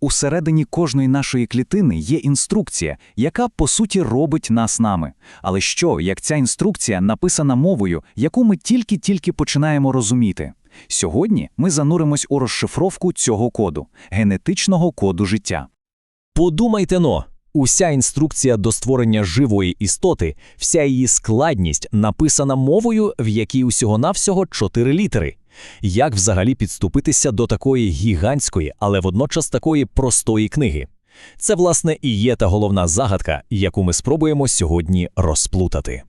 Усередині кожної нашої клітини є інструкція, яка, по суті, робить нас нами. Але що, як ця інструкція написана мовою, яку ми тільки-тільки починаємо розуміти? Сьогодні ми зануримось у розшифровку цього коду – генетичного коду життя. Подумайте но, уся інструкція до створення живої істоти, вся її складність написана мовою, в якій усього-навсього чотири літери. Як взагалі підступитися до такої гігантської, але водночас такої простої книги? Це, власне, і є та головна загадка, яку ми спробуємо сьогодні розплутати.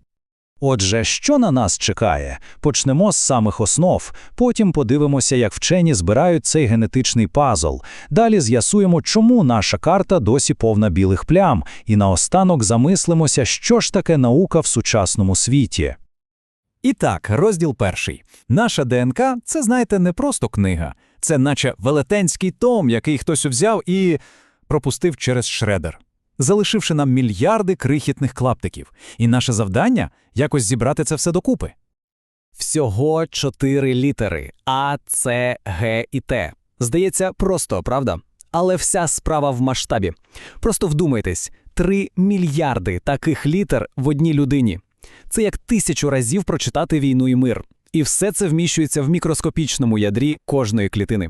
Отже, що на нас чекає? Почнемо з самих основ, потім подивимося, як вчені збирають цей генетичний пазл. Далі з'ясуємо, чому наша карта досі повна білих плям, і наостанок замислимося, що ж таке наука в сучасному світі. І так, розділ перший. Наша ДНК це, знаєте, не просто книга, це наче велетенський том, який хтось взяв і пропустив через шредер, залишивши нам мільярди крихітних клаптиків. І наше завдання якось зібрати це все докупи. Всього чотири літери А, С, Г і Т. Здається, просто, правда? Але вся справа в масштабі. Просто вдумайтесь, три мільярди таких літер в одній людині. Це як тисячу разів прочитати війну і мир. І все це вміщується в мікроскопічному ядрі кожної клітини.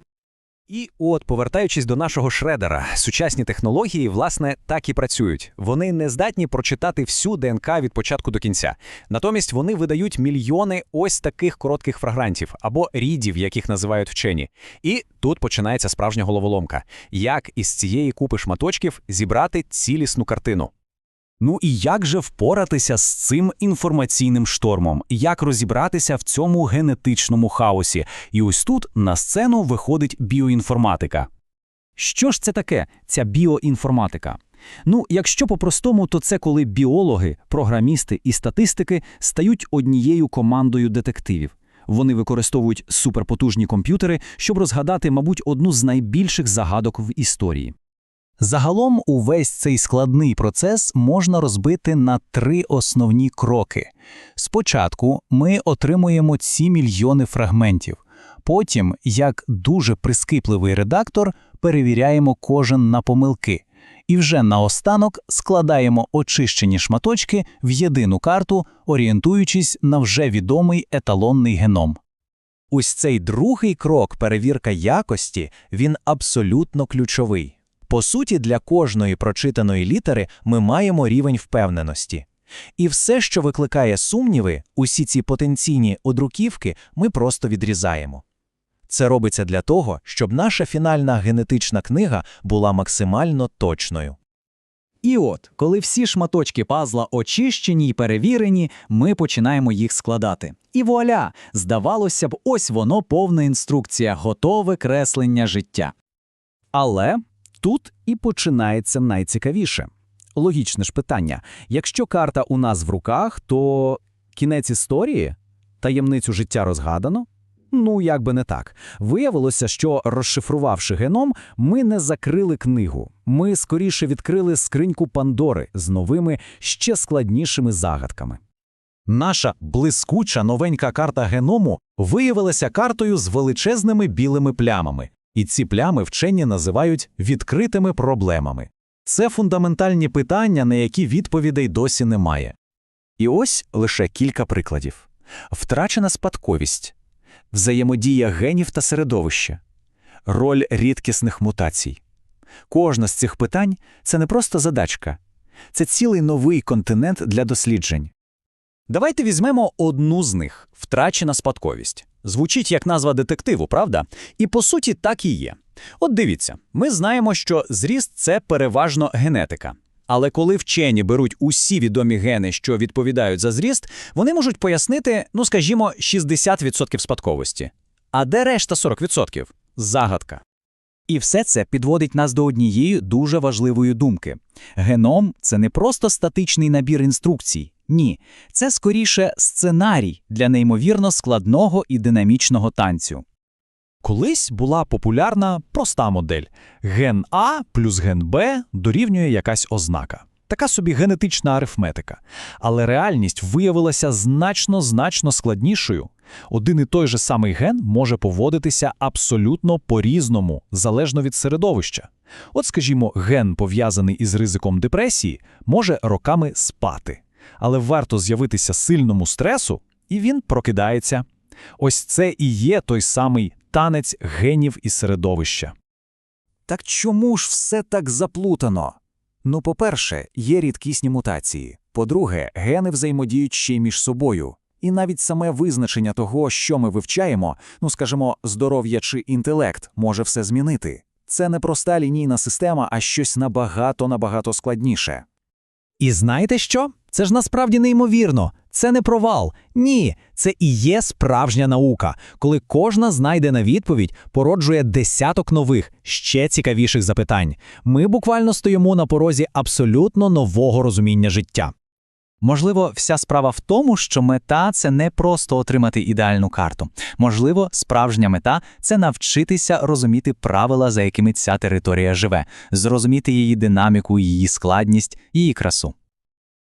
І от, повертаючись до нашого шредера, сучасні технології, власне, так і працюють. Вони не здатні прочитати всю ДНК від початку до кінця. Натомість вони видають мільйони ось таких коротких фрагрантів або рідів, яких називають вчені. І тут починається справжня головоломка: як із цієї купи шматочків зібрати цілісну картину. Ну і як же впоратися з цим інформаційним штормом? Як розібратися в цьому генетичному хаосі? І ось тут на сцену виходить біоінформатика. Що ж це таке, ця біоінформатика? Ну, якщо по-простому, то це коли біологи, програмісти і статистики стають однією командою детективів. Вони використовують суперпотужні комп'ютери, щоб розгадати, мабуть, одну з найбільших загадок в історії. Загалом увесь цей складний процес можна розбити на три основні кроки. Спочатку ми отримуємо ці мільйони фрагментів. Потім, як дуже прискіпливий редактор, перевіряємо кожен на помилки. І вже наостанок складаємо очищені шматочки в єдину карту, орієнтуючись на вже відомий еталонний геном. Ось цей другий крок перевірка якості, він абсолютно ключовий. По суті, для кожної прочитаної літери ми маємо рівень впевненості. І все, що викликає сумніви, усі ці потенційні одруківки, ми просто відрізаємо. Це робиться для того, щоб наша фінальна генетична книга була максимально точною. І от, коли всі шматочки пазла очищені й перевірені, ми починаємо їх складати. І вуаля! Здавалося б, ось воно повна інструкція, готове креслення життя. Але тут і починається найцікавіше. Логічне ж питання: якщо карта у нас в руках, то кінець історії, таємницю життя розгадано? Ну, як би не так. Виявилося, що розшифрувавши геном, ми не закрили книгу. Ми скоріше відкрили скриньку Пандори з новими, ще складнішими загадками. Наша блискуча новенька карта геному виявилася картою з величезними білими плямами, і ці плями вчені називають відкритими проблемами. Це фундаментальні питання, на які відповідей досі немає. І ось лише кілька прикладів: втрачена спадковість, взаємодія генів та середовища, роль рідкісних мутацій. Кожна з цих питань це не просто задачка, це цілий новий континент для досліджень. Давайте візьмемо одну з них втрачена спадковість. Звучить як назва детективу, правда? І по суті так і є. От дивіться, ми знаємо, що зріст це переважно генетика. Але коли вчені беруть усі відомі гени, що відповідають за зріст, вони можуть пояснити, ну скажімо, 60% спадковості. А де решта 40%? Загадка. І все це підводить нас до однієї дуже важливої думки: геном це не просто статичний набір інструкцій. Ні, це скоріше сценарій для неймовірно складного і динамічного танцю. Колись була популярна проста модель: ген А плюс ген Б дорівнює якась ознака. Така собі генетична арифметика. Але реальність виявилася значно значно складнішою. Один і той же самий ген може поводитися абсолютно по-різному, залежно від середовища. От, скажімо, ген, пов'язаний із ризиком депресії, може роками спати. Але варто з'явитися сильному стресу, і він прокидається. Ось це і є той самий танець генів і середовища. Так чому ж все так заплутано? Ну, по-перше, є рідкісні мутації. По-друге, гени взаємодіють ще й між собою. І навіть саме визначення того, що ми вивчаємо, ну скажімо, здоров'я чи інтелект, може все змінити. Це не проста лінійна система, а щось набагато-набагато складніше. І знаєте що? Це ж насправді неймовірно. Це не провал. Ні, це і є справжня наука, коли кожна знайдена відповідь породжує десяток нових, ще цікавіших запитань. Ми буквально стоїмо на порозі абсолютно нового розуміння життя. Можливо, вся справа в тому, що мета це не просто отримати ідеальну карту. Можливо, справжня мета це навчитися розуміти правила, за якими ця територія живе, зрозуміти її динаміку, її складність, її красу.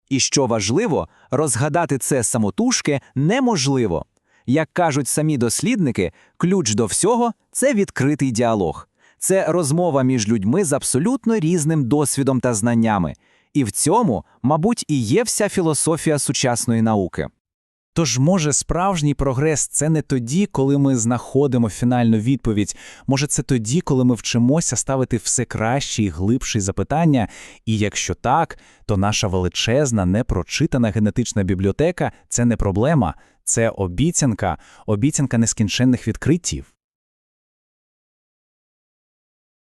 І що важливо, розгадати це самотужки неможливо. Як кажуть самі дослідники, ключ до всього це відкритий діалог. Це розмова між людьми з абсолютно різним досвідом та знаннями. І в цьому, мабуть, і є вся філософія сучасної науки. Тож, може, справжній прогрес це не тоді, коли ми знаходимо фінальну відповідь. Може, це тоді, коли ми вчимося ставити все кращі і глибші запитання. І якщо так, то наша величезна, непрочитана генетична бібліотека це не проблема, це обіцянка, обіцянка нескінченних відкриттів.